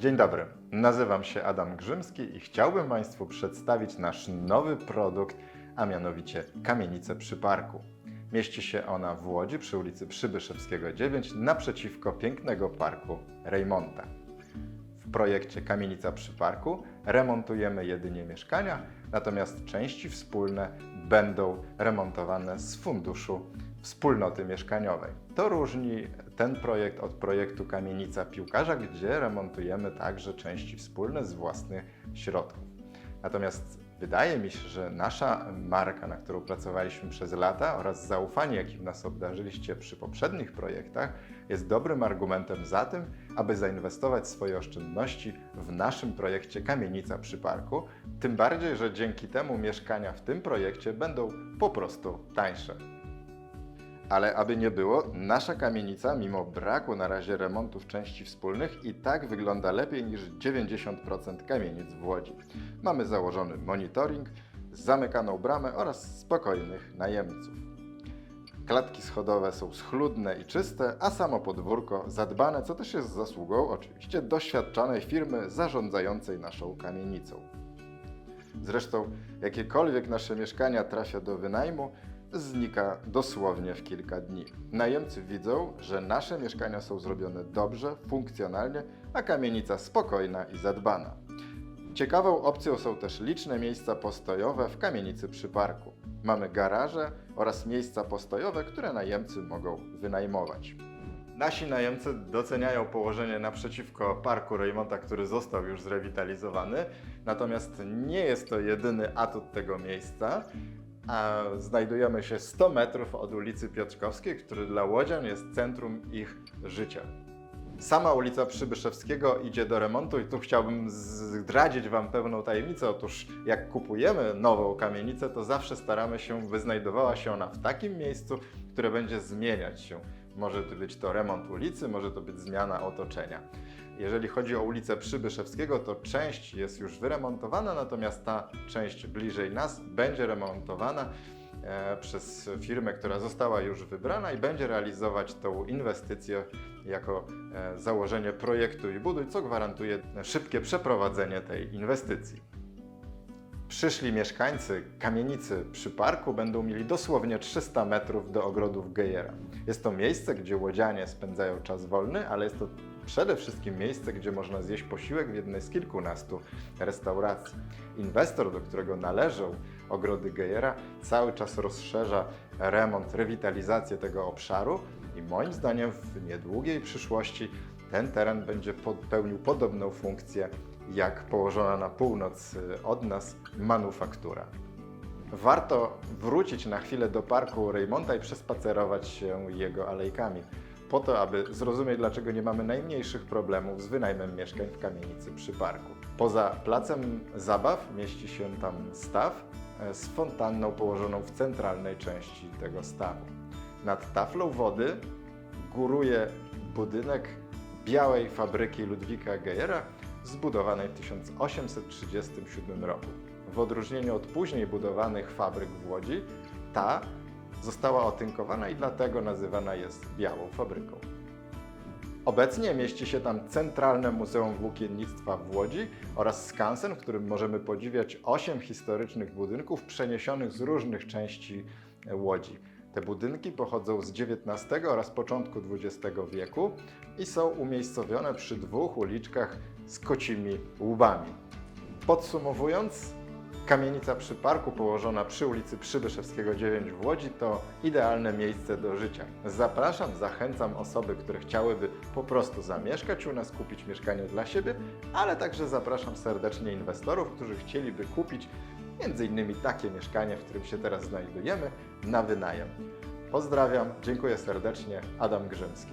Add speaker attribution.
Speaker 1: Dzień dobry, nazywam się Adam Grzymski i chciałbym Państwu przedstawić nasz nowy produkt, a mianowicie kamienicę przy parku. Mieści się ona w Łodzi przy ulicy Przybyszewskiego 9 naprzeciwko pięknego parku Rejmonta. W projekcie Kamienica przy parku remontujemy jedynie mieszkania, natomiast części wspólne będą remontowane z funduszu wspólnoty mieszkaniowej. To różni ten projekt od projektu Kamienica Piłkarza, gdzie remontujemy także części wspólne z własnych środków. Natomiast wydaje mi się, że nasza marka, na którą pracowaliśmy przez lata oraz zaufanie, jakim nas obdarzyliście przy poprzednich projektach, jest dobrym argumentem za tym, aby zainwestować swoje oszczędności w naszym projekcie Kamienica przy Parku. Tym bardziej, że dzięki temu mieszkania w tym projekcie będą po prostu tańsze. Ale aby nie było, nasza kamienica, mimo braku na razie remontów części wspólnych, i tak wygląda lepiej niż 90% kamienic w Łodzi. Mamy założony monitoring, zamykaną bramę oraz spokojnych najemców. Klatki schodowe są schludne i czyste, a samo podwórko zadbane, co też jest zasługą oczywiście doświadczonej firmy zarządzającej naszą kamienicą. Zresztą jakiekolwiek nasze mieszkania trafia do wynajmu, znika dosłownie w kilka dni. Najemcy widzą, że nasze mieszkania są zrobione dobrze, funkcjonalnie, a kamienica spokojna i zadbana. Ciekawą opcją są też liczne miejsca postojowe w kamienicy przy parku. Mamy garaże oraz miejsca postojowe, które najemcy mogą wynajmować. Nasi najemcy doceniają położenie naprzeciwko parku Rejmonta, który został już zrewitalizowany, natomiast nie jest to jedyny atut tego miejsca. A znajdujemy się 100 metrów od ulicy Piotrkowskiej, który dla Łodzian jest centrum ich życia. Sama ulica Przybyszewskiego idzie do remontu i tu chciałbym zdradzić Wam pewną tajemnicę. Otóż jak kupujemy nową kamienicę, to zawsze staramy się, by znajdowała się ona w takim miejscu, które będzie zmieniać się. Może to być to remont ulicy, może to być zmiana otoczenia. Jeżeli chodzi o ulicę Przybyszewskiego, to część jest już wyremontowana, natomiast ta część bliżej nas będzie remontowana e, przez firmę, która została już wybrana i będzie realizować tą inwestycję jako e, założenie projektu i buduj, co gwarantuje szybkie przeprowadzenie tej inwestycji. Przyszli mieszkańcy kamienicy przy parku będą mieli dosłownie 300 metrów do ogrodów Gejera. Jest to miejsce, gdzie łodzianie spędzają czas wolny, ale jest to przede wszystkim miejsce, gdzie można zjeść posiłek w jednej z kilkunastu restauracji. Inwestor, do którego należą ogrody Gejera, cały czas rozszerza remont, rewitalizację tego obszaru i moim zdaniem w niedługiej przyszłości ten teren będzie pełnił podobną funkcję jak położona na północ y, od nas manufaktura. Warto wrócić na chwilę do parku Rejmonta i przespacerować się jego alejkami, po to, aby zrozumieć, dlaczego nie mamy najmniejszych problemów z wynajmem mieszkań w kamienicy przy parku. Poza placem zabaw mieści się tam staw e, z fontanną położoną w centralnej części tego stawu. Nad taflą wody góruje budynek białej fabryki Ludwika Gejera, zbudowanej w 1837 roku. W odróżnieniu od później budowanych fabryk w Łodzi, ta została otynkowana i dlatego nazywana jest Białą Fabryką. Obecnie mieści się tam Centralne Muzeum Włókiennictwa w Łodzi oraz skansen, w którym możemy podziwiać 8 historycznych budynków przeniesionych z różnych części Łodzi. Te budynki pochodzą z XIX oraz początku XX wieku i są umiejscowione przy dwóch uliczkach z kocimi łbami. Podsumowując, kamienica przy parku położona przy ulicy Przybyszewskiego 9 w Łodzi to idealne miejsce do życia. Zapraszam, zachęcam osoby, które chciałyby po prostu zamieszkać u nas, kupić mieszkanie dla siebie, ale także zapraszam serdecznie inwestorów, którzy chcieliby kupić między innymi takie mieszkanie, w którym się teraz znajdujemy, na wynajem. Pozdrawiam, dziękuję serdecznie, Adam Grzymski.